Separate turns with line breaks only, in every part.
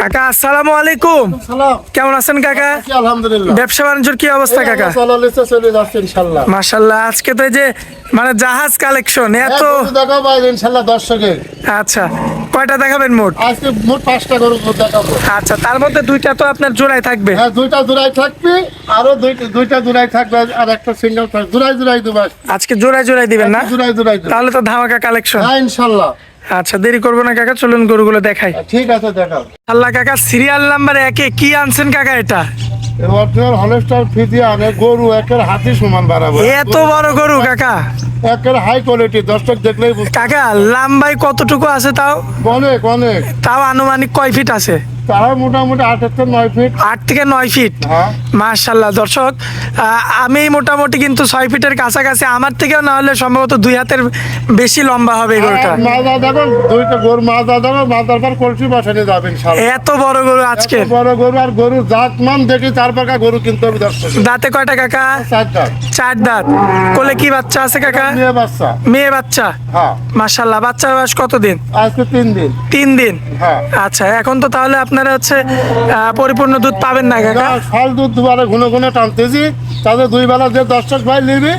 কাকা আসসালামু আলাইকুম। কেমন আছেন কাকা?
আলহামদুলিল্লাহ।
ব্যবসা বাণিজ্যর কি অবস্থা কাকা?
চলে যাচ্ছে
আজকে তো এই যে মানে জাহাজ কালেকশন এত
দেখাবো ভাই দর্শকে
আচ্ছা কয়টা দেখাবেন মোট?
আজকে মোট পাঁচটা গরু দেখাবো।
আচ্ছা তার মধ্যে দুইটা তো আপনার জোড়ায় থাকবে।
হ্যাঁ দুইটা দুরাই থাকবে আরও দুইটা দুইটা দুরাই থাকবে আর একটা সিঙ্গেল থাকবে। দুরাই দুবার
আজকে। জোড়ায় জোড়ায় দিবেন না?
দুরাই দুরাই।
তাহলে তো ধামাকা কালেকশন।
হ্যাঁ ইনশাল্লাহ।
আচ্ছা দেরি করব না কাকা চলুন গরুগুলো দেখাই।
ঠিক আছে দেখাও।
আল্লাহ কাকা সিরিয়াল নাম্বার একে কি আনছেন কাকা এটা?
অরিজিনাল হলস্টার ফিজিয়ানে গরু একের হাতি সমান বাড়াবো।
এত বড় গরু কাকা।
একের হাই কোয়ালিটি দর্শক দেখলেই বুঝতে
কাকা লাম্বাই কতটুকু আছে তাও?
অনেক অনেক।
তাও আনুমানিক কয় ফিট আছে?
তারা মোটামুটি থেকে নয় ফিট
আট থেকে নয় ফিট
হ্যাঁ।
মার্শাল্লাহ দর্শক আমি মোটামুটি কিন্তু ছয় ফিটের কাছাকাছি। আমার থেকেও না হলে সম্ভবত দুই হাতের বেশি লম্বা হবে গরুটা।
আর মাজা দেখো দুইটা গরু মাজা দেখো মাজার পর কলসি বসানো যাবে
এত বড় গরু আজকে।
বড় গরু আর গরু জাত মান দেখি চার পাকা গরু কিনতে হবে
দাঁতে কয়টা কাকা?
চারটা
চার দাঁত। কোলে কি বাচ্চা আছে কাকা?
মেয়ে বাচ্চা।
মেয়ে বাচ্চা?
হ্যাঁ।
মার্শাল্লাহ বাচ্চার বয়স কতদিন?
আজকে তিন দিন।
তিন দিন?
হ্যাঁ।
আচ্ছা এখন তো তাহলে আপনারা হচ্ছে পরিপূর্ণ দুধ পাবেন না কাকা?
ফল দুধ দুবারে ঘুনে ঘুনে টানতেছি। তাদের দুই বেলা যে দর্শক ভাই নিবি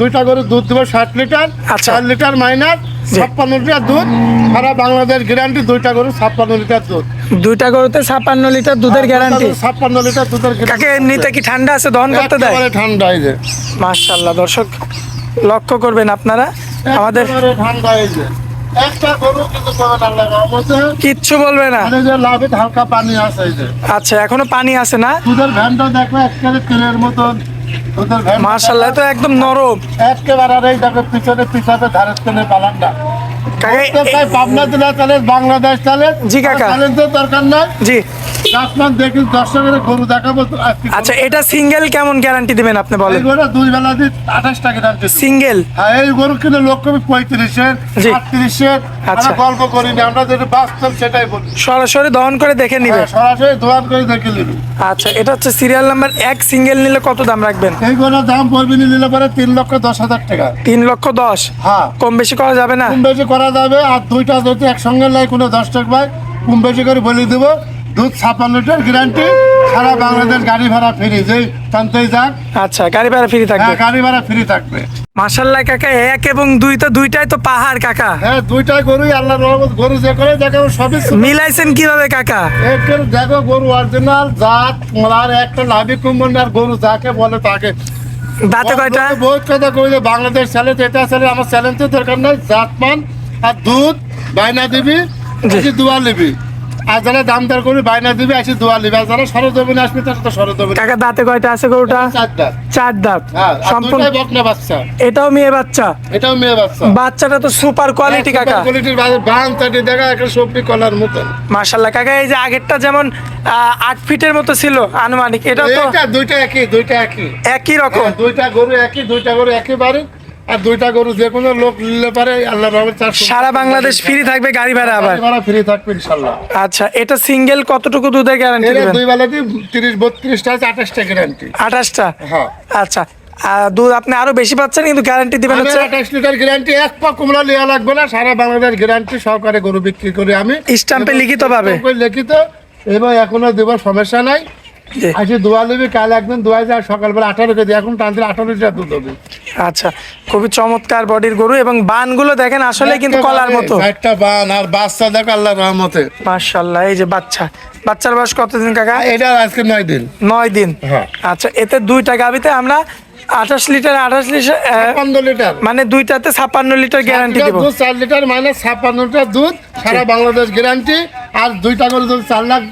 দুইটা করে দুধ দেবো ষাট লিটার
আচ্ছা।
চার লিটার মাইনাস ছাপ্পান্ন লিটার দুধ। সারা বাংলাদেশ গ্যারান্টি দুইটা করে ছাপ্পান্ন লিটার দুধ।
দুইটা গরুতে ছাপান্ন লিটার দুধের গ্যারান্টি
ছাপ্পান্ন লিটার দুধের
কাকে এমনিতে কি ঠান্ডা আছে? দহন করতে দেয়?
ঠান্ডা এই যে।
মার্শাল্লাহ দর্শক। লক্ষ্য করবেন আপনারা। আমাদের
একটা গরু কিন্তু
কিচ্ছু বলবে না।
মানে লাভে হালকা পানি আছে
আচ্ছা এখনও পানি আছে না?
দুধের ভ্যানটা দেখো একেবারে তেলের মতন।
মার্শাল্লাহ তো একদম নরম।
একেবারে আর এই দেখো পিছনে পিছনে ধারের তেলে পালানটা
কাকা
তো
এ-
তাই পাবনা জেলা চালে বাংলাদেশ চালে
জি কাকা।
তো দরকার নাই।
জি।
আসমান দেখি দর্শকের গরু দেখাবো।
আচ্ছা এটা সিঙ্গেল কেমন গ্যারান্টি দিবেন আপনি
এই
বলেন
গরু দুই বেলা দিয়ে আঠাশ টাকা দাম
সিঙ্গেল?
হ্যাঁ এই গরু কিনে লোক কবি? পঁয়ত্রিশের
জি।
আটত্রিশের
আচ্ছা।
গল্প করিনি আমরা যেটা বাস্তব সেটাই বলি।
সরাসরি দহন করে দেখে নিবে।
হ্যাঁ, সরাসরি করে দেখে নিবি।
আচ্ছা এটা হচ্ছে সিরিয়াল নাম্বার এক সিঙ্গেল নিলে কত দাম রাখবেন?
এই গরুর দাম পড়বে নিলে পরে তিন লক্ষ দশ হাজার টাকা।
তিন লক্ষ দশ?
হ্যাঁ।
কম বেশি করা যাবে না?
কম বেশি করা যাবে আর দুইটা যদি একসঙ্গে লাই কোনো দশ টাকা কম বেশি করে বলে দেবো। দুধ ছাপ্পান্ন লিটার গ্যারান্টি সারা বাংলাদেশ গাড়ি ভাড়া ফ্রি যেই টানতেই যাক।
আচ্ছা গাড়ি ভাড়া ফ্রি থাকবে?
হ্যাঁ গাড়ি ভাড়া ফ্রি থাকবে।
মাসাল্লাহ কাকা এক এবং দুই তো দুইটাই তো পাহাড় কাকা।
হ্যাঁ দুইটাই গরুই আল্লাহ রহমত গরু যে করে দেখো সবই
মিলাইছেন কীভাবে কাকা?
একের দেখো গরু অরিজিনাল জাত মোলার একটা লাভি কুম্বন আর গরু যাকে বলে তাকে।
দাঁতে কয়টা?
বহুত কথা কই যে বাংলাদেশ চ্যালেঞ্জ এটা চ্যালেঞ্জ আমার চ্যালেঞ্জ তো দরকার নাই জাত মান আর দুধ বাইনা দিবি দোয়া নিবি। আর যারা দাম দর করবি বাইনা দিবি আসি দোয়া নিবি আর যারা সরজমিনে আসবি তারা তো সরজমিনে।
কাকা দাঁতে কয়টা আছে গরুটা? চার দাঁত।
হ্যাঁ আর
সম্পূর্ণ
বকনা বাচ্চা।
এটাও মেয়ে বাচ্চা?
এটাও মেয়ে বাচ্চা।
বাচ্চাটা তো সুপার কোয়ালিটি কাকা।
কোয়ালিটির বান চাটি দেখা একটা সবজি কলার মতন।
মাশাল্লাহ কাকা এই যে আগেরটা যেমন আট ফিটের মতো ছিল আনুমানিক এটাও তো
এটা দুইটা একই দুইটা একই।
একই রকম।
হ্যাঁ, দুইটা গরু একই দুইটা গরু একই বাড়ি আর দুইটা গরু যে কোনো লোক নিলে পারে আল্লাহ
সারা বাংলাদেশ ফ্রি থাকবে গাড়ি ভাড়া আবার?
ভাড়া ফ্রি থাকবে ইনশাল্লাহ।
আচ্ছা এটা সিঙ্গেল কতটুকু দুধের গ্যারান্টি দিবেন?
দুই বেলাতে তিরিশ বত্রিশটা আছে আঠাশটা গ্যারান্টি
আঠাশটা?
হ্যাঁ।
আচ্ছা আর দুধ আপনি আরও বেশি পাচ্ছেন কিন্তু গ্যারান্টি দিবেন হচ্ছে
আঠাশ লিটার গ্যারান্টি এক পা কুমড়া নেওয়া লাগবে না সারা বাংলাদেশ গ্যারান্টি সহকারে গরু বিক্রি করি আমি।
স্টাম্পে লিখিত পাবে
স্টাম্পে লিখিত এবং এখনও দেবার সমস্যা নাই। আজকে দোয়া নেবি কাল একদিন দোয়া যায় সকালবেলা আঠারো কেজি এখন টানতে আঠারো লিটার দুধ হবে।
আচ্ছা খুবই চমৎকার বডির গরু এবং বানগুলো দেখেন আসলে কিন্তু কলার মতো।
একটা বান আর বাচ্চা দেখো রহমতে।
এই যে বাচ্চা। বাচ্চার বয়স কতদিন কাকা?
এটা আজকে নয় দিন।
নয় দিন।
হ্যাঁ।
আচ্ছা এতে দুইটা গাবিতে আমরা আঠাশ লিটার আঠাশ লিটার
লিটার।
মানে দুইটাতে ছাপ্পান্ন লিটার গ্যারান্টি দিব।
দুধ চার লিটার মানে ছাপ্পান্ন লিটার দুধ সারা বাংলাদেশ গ্যারান্টি আর দুইটা করে দুধ চার লাখ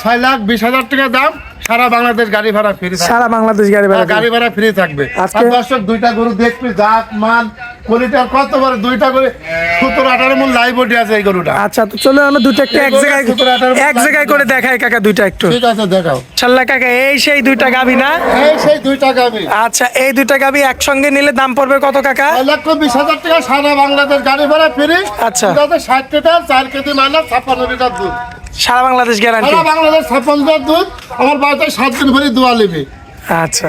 ছয় লাখ বিশ হাজার টাকা দাম সারা বাংলাদেশ গাড়ি ভাড়া ফ্রি
সারা বাংলাদেশ গাড়ি ভাড়া
গাড়ি ভাড়া ফ্রি থাকবে।
আজকে-
দর্শক দুইটা গরু দেখবি জাত মান কোয়ালিটার কত বড় দুইটা করে সত্তর আঠারো লাইভ বডি আছে এই গরুটা।
আচ্ছা তো চলো আমরা দুটো একটু এক জায়গায় এক জায়গায় করে দেখাই কাকা দুইটা একটু।
ঠিক আছে দেখাও।
ছাল্লা কাকা এই সেই দুইটা গাবি না?
এই সেই দুইটা গাবি।
আচ্ছা এই দুইটা গাবি একসঙ্গে নিলে দাম পড়বে কত কাকা?
এক লক্ষ বিশ হাজার টাকা সারা বাংলাদেশ গাড়ি ভাড়া ফ্রি।
আচ্ছা।
ষাট লিটার চার কেজি মাইনাস ছাপ্পান্ন লিটার দুধ।
সারা বাংলাদেশ গ্যারান্টি
সারা বাংলাদেশ ছাপ্পান্ন লিটার দুধ আমার বাড়িতে সাত দিন ভরে দোয়া নেবে।
আচ্ছা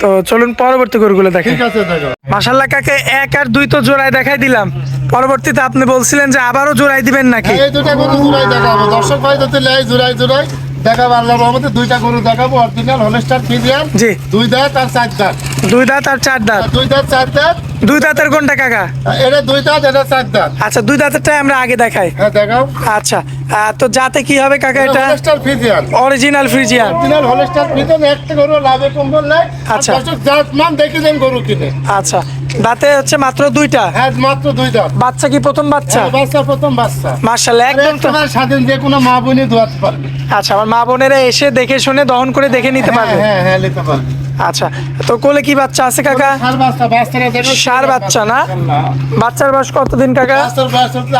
তো চলুন পরবর্তী গরুগুলো দেখেন।
ঠিক আছে দেখো।
মাসাল্লাহ কাকে এক আর দুই তো জোড়ায় দেখাই দিলাম। পরবর্তীতে আপনি বলছিলেন যে আবারও জোড়াই দিবেন নাকি?
এই দুটা গরু জোড়াই দেখাবো। দর্শক ভাই যদি লেয় জোড়াই জোড়াই দেখাবো আল্লাহ রহমতে দুইটা গরু দেখাবো অরিজিনাল হলেস্টার ফিজিয়ান
জি।
দুই দাঁত আর চার দাঁত।
দুই দাঁত আর চার দাঁত।
দুই দাঁত চার দাঁত।
দুই দাঁতের কোনটা কাকা?
এটা দুই দাঁত এটা চার দাঁত।
আচ্ছা দুই দাঁতেরটাই আমরা আগে দেখাই।
হ্যাঁ দেখাও।
আচ্ছা তো যাতে কি হবে কাকা এটা?
Holstein Friesian
original Friesian.
Original Holstein Friesian একটা গরু লাভে কম্বল নাই।
আচ্ছা।
জাত মান দেখে দেন গরু কিনে।
আচ্ছা দাঁতে হচ্ছে মাত্র দুইটা?
হ্যাঁ মাত্র দুই দাঁত।
বাচ্চা কি প্রথম বাচ্চা?
হ্যাঁ, বাচ্চা প্রথম বাচ্চা।
মার্শাল্লাহ
আর
একদম তো
স্বাধীন যে কোনো মা বোনই দোয়াতে পারবে।
আচ্ছা আমার মা বোনেরা এসে দেখে শুনে দহন করে দেখে নিতে
হ্যাঁ
পারবে।
হ্যাঁ হ্যাঁ নিতে পারবে।
আচ্ছা তো কোলে কি বাচ্চা আছে কাকা?
সার বাচ্চা
না? বাচ্চার বয়স কতদিন কাকা?
বাচ্চার বয়স হচ্ছে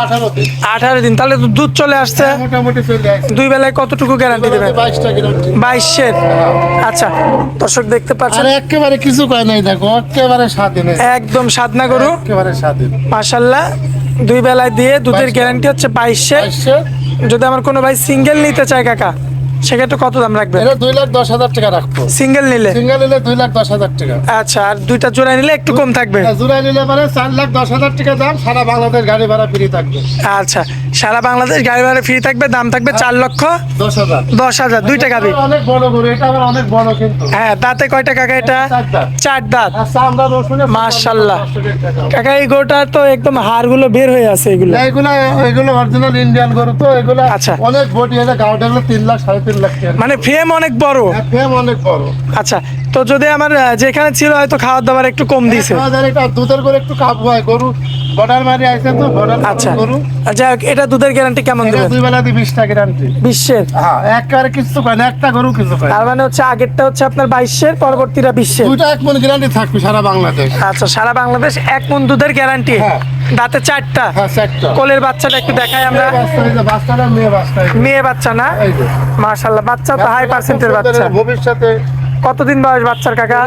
আঠারো দিন।
তাহলে তো দুধ চলে আসছে।
আসছে।
দুই বেলায় কতটুকু গ্যারান্টি দেবেন? বাইশের? আচ্ছা দর্শক দেখতে পাচ্ছেন।
আর একেবারে কিছু কয় নাই দেখো একেবারে স্বাধীন
একদম সাদনা গরু?
একেবারে স্বাধীন
মাসাল্লাহ দুই বেলায় দিয়ে দুধের গ্যারান্টি হচ্ছে বাইশে। যদি আমার কোনো ভাই সিঙ্গেল নিতে চায় কাকা? সেক্ষেত্রে কত দাম রাখবেন?
এটা দুই লাখ দশ হাজার টাকা রাখব।
সিঙ্গেল নিলে?
সিঙ্গেল নিলে দুই লাখ দশ হাজার টাকা।
আচ্ছা আর দুইটা জোড়া নিলে একটু কম থাকবে?
জুড়াই নিলে পরে চার লাখ দশ হাজার টাকা দাম সারা বাংলাদেশ গাড়ি ভাড়া ফ্রি থাকবে।
আচ্ছা সারা বাংলাদেশ গাড়ি ভাড়া ফ্রি থাকবে দাম থাকবে চার লক্ষ
দশ হাজার।
দশ হাজার দুইটা গাবি
অনেক বড় গরু এটা আবার অনেক বড় কিন্তু।
হ্যাঁ দাঁতে কয়টা কাকা এটা?
চার দাঁত।
মাশাআল্লাহ। কাকা এই গরুটা তো একদম হাড়গুলো বের হয়ে আছে এগুলো।
এইগুলো এগুলো অরিজিনাল ইন্ডিয়ান গরু তো এগুলো
আচ্ছা।
অনেক বডি এটা গাউটা তিন লাখ সাড়ে
মানে ফেম অনেক বড়।
ফেম ফ্রেম অনেক বড়।
আচ্ছা তো যদি আমার যেখানে ছিল হয়তো খাওয়ার দাবার একটু কম দিছে।
আমাদের দুধের করে একটু কাবু হয় গরু বর্ডার মারি তো বর্ডার
আচ্ছা।
গরু।
এটা দুধের গ্যারান্টি কেমন
দুই বেলা গ্যারান্টি হ্যাঁ একবারে কিছু না একটা গরু কিছু
তার মানে হচ্ছে আগেরটা হচ্ছে আপনার পরবর্তীটা
দুইটা এক মন গ্যারান্টি থাকবে সারা বাংলাদেশ।
আচ্ছা সারা বাংলাদেশ এক মন দুধের গ্যারান্টি
হ্যাঁ।
দাঁতে চারটা।
হ্যাঁ চারটা।
কোলের বাচ্চাটা একটু দেখাই আমরা।
বাচ্চাটা মেয়ে বাচ্চা
মেয়ে বাচ্চা না। বাচ্চা তো হাই পার্সেন্টের বাচ্চা।
ভবিষ্যতে
কতদিন বয়স বাচ্চার কাকা?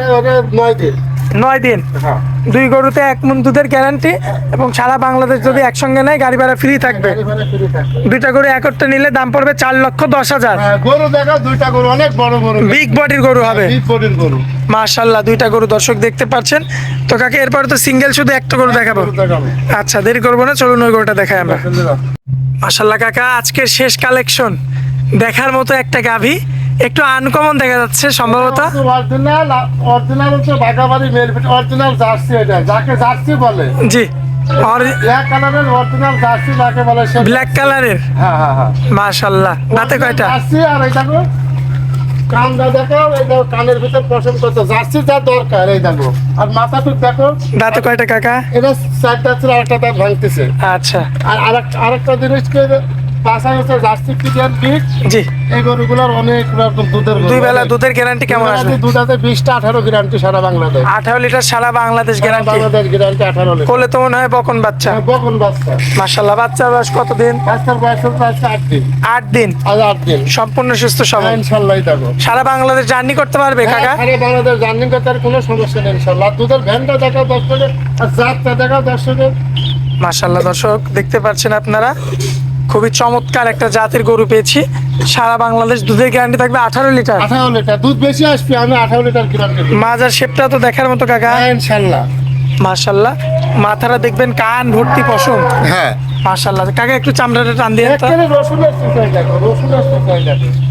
নয় দিন।
নয় দিন।
হ্যাঁ।
দুই গরুতে এক মন দুধের গ্যারান্টি এবং সারা বাংলাদেশ যদি একসঙ্গে নেয় গাড়ি ভাড়া ফ্রি থাকবে। দুইটা গরু একত্রে নিলে দাম পড়বে চার লক্ষ দশ হাজার।
হ্যাঁ, গরু দেখা দুইটা গরু অনেক বড় গরু।
বিগ বডির গরু হবে। মাশাল্লাহ দুইটা গরু দর্শক দেখতে পাচ্ছেন। তো কাকে এরপর তো সিঙ্গেল শুধু একটা গরু দেখাবো।
গরু দেখাবো।
আচ্ছা দেরি করব না চলুন ওই গরুটা দেখাই আমরা। মাশাল্লাহ কাকা আজকের শেষ কালেকশন দেখার মতো একটা গাভী। একটু আনকমন দেখা যাচ্ছে সম্ভবত।
অরিজিনাল অরিজিনাল হচ্ছে বাগাবাড়ি মেলফিট অরিজিনাল জার্সি এটা যাকে জার্সি বলে।
জি
ব্ল্যাক কালারের অরিজিনাল জার্সি যাকে বলে
ব্ল্যাক কালারের
হ্যাঁ হ্যাঁ হ্যাঁ।
কয়টা?
জার্সি আর দেখো কানটা দেখো এই দেখো কানের ভিতর পছন্দ করতো জার্সি যা দরকার এই দেখো। আর মাথা দেখো।
দাঁতে কয়টা কাকা?
এটা চারটা ছিল আরেকটা তার ভাঙতেছে।
আচ্ছা।
আর আরেকটা আরেকটা জিনিস পাশা হচ্ছে জার্সি পিডিয়ান বিট
জি।
এই গরুগুলোর অনেক রকম দুধের
দুই বেলা দুধের গ্যারান্টি কেমন
দুই বেলা
আসবে?
দুধাতে বিশটা আঠারো গ্যারান্টি সারা বাংলাদেশ।
আঠারো লিটার সারা বাংলাদেশ গ্যারান্টি
বাংলাদেশ গ্যারান্টি আঠারো লিটার।
কোলে তো মনে হয় বকন বাচ্চা।
হ্যাঁ, বকন বাচ্চা।
মাশাল্লাহ বাচ্চার বয়স কতদিন?
বাচ্চার বয়স হচ্ছে আজকে আট দিন।
আট দিন?
আজ আট দিন।
সম্পূর্ণ সুস্থ
হ্যাঁ,
সবল।
ইনশাল্লাহ দেখো।
সারা বাংলাদেশ জার্নি করতে পারবে কাকা?
হ্যাঁ, সারা বাংলাদেশ জার্নি করতে আর কোনো সমস্যা নেই ইনশাল্লাহ আর দুধের ভ্যানটা দেখাও দর্শকের আর জাতটা দেখাও দর্শকের।
মাশাল্লাহ দর্শক দেখতে পাচ্ছেন আপনারা? খুবই চমৎকার একটা জাতের গরু পেয়েছি। সারা বাংলাদেশ দুধের গ্যারান্টি থাকবে আঠারো লিটার।
আঠারো লিটার। দুধ বেশি আসবে আমি আঠারো লিটার গ্যারান্টি
মাজার শেপটা তো দেখার মতো কাকা।
হ্যাঁ ইনশাল্লাহ।
মাশাল্লাহ। মাথাটা দেখবেন কান ভর্তি পশম।
হ্যাঁ।
মাশাল্লাহ কাকা একটু চামড়াটা টান দিয়ে তো।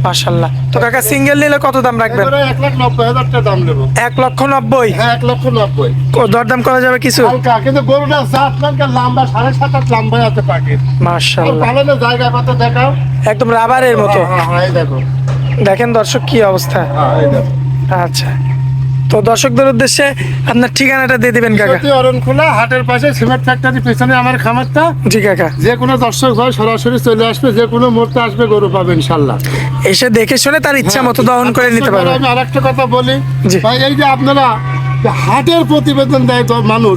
মাশাল্লাহ কাকা সিঙ্গেল নিলে কত দাম রাখবেন?
এবারে এক লাখ নব্বই হাজার টাকা দাম নেব।
এক লক্ষ নব্বই?
হ্যাঁ এক লক্ষ নব্বই।
দরদাম করা যাবে কিছু?
হালকা কিন্তু গরুটা নাকি লম্বা সাড়ে সাত আট লম্বা আছে পাখির। আর
মাশাল্লাহ
পালনের জায়গা কত দেখাও?
একদম রাবারের মতো।
হ্যাঁ হ্যাঁ দেখো।
দেখেন দর্শক কি অবস্থা?
হ্যাঁ দেখো।
আচ্ছা। তো দর্শকদের উদ্দেশ্যে আপনার ঠিকানাটা দিয়ে দিবেন কাকা।
সত্যি অরণ খোলা হাটের পাশে সিমেন্ট ফ্যাক্টরি পেছনে আমার খামারটা।
জি কাকা।
যে কোনো দর্শক হয় সরাসরি চলে আসবে যে কোনো মুহূর্তে আসবে গরু পাবে ইনশাল্লাহ।
এসে দেখে শুনে তার ইচ্ছা মতো দহন করে নিতে পারবে।
আমি আরেকটা কথা বলি।
জি।
ভাই এই যে আপনারা হাটের প্রতিবেদন দেয় তো মানুষ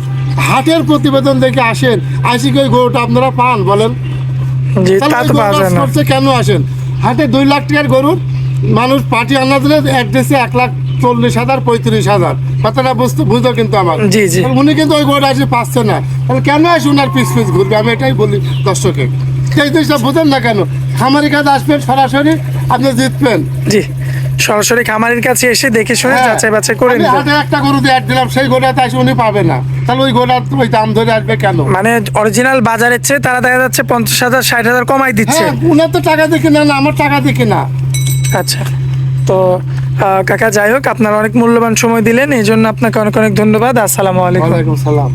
হাটের প্রতিবেদন দেখে আসেন আসি কি গরুটা আপনারা পান বলেন। কেন আসেন? হাটে দুই লাখ টাকার গরু মানুষ পার্টি আনা দিলে অ্যাড্রেসে এক লাখ চল্লিশ হাজার পঁয়ত্রিশ হাজার। কথাটা বুঝতে বুঝো কিন্তু আমার।
জি, জি।
উনি কিন্তু ওই গরুটা আসে পাচ্ছে না। তাহলে কেন আসে উনার পিস পিস ঘুরবে? আমি এটাই বলি দর্শকে। সেই জিনিসটা বুঝেন না কেন? খামারি কাজ আসবেন সরাসরি আপনি জিতবেন।
জি। সরাসরি খামারের কাছে এসে দেখে শুনে
হ্যাঁ,
যাচাই বাছাই করে নিতে
হাটে একটা গরু দিয়ে দিলাম সেই গরুটা আসে উনি পাবে না। তাহলে ওই গরুটা ওই দাম ধরে আসবে কেন?
মানে অরিজিনাল বাজারের চেয়ে তারা দেখা যাচ্ছে পঞ্চাশ হাজার ষাট হাজার কমাই দিচ্ছে।
হ্যাঁ উনার তো টাকা কিনা না আমার টাকা দিয়ে কিনা।
আচ্ছা। তো কাকা, যাই হোক, আপনারা অনেক মূল্যবান সময় দিলেন, এই জন্য আপনাকে অনেক অনেক ধন্যবাদ। আসসালামু আলাইকুম।
সালাম।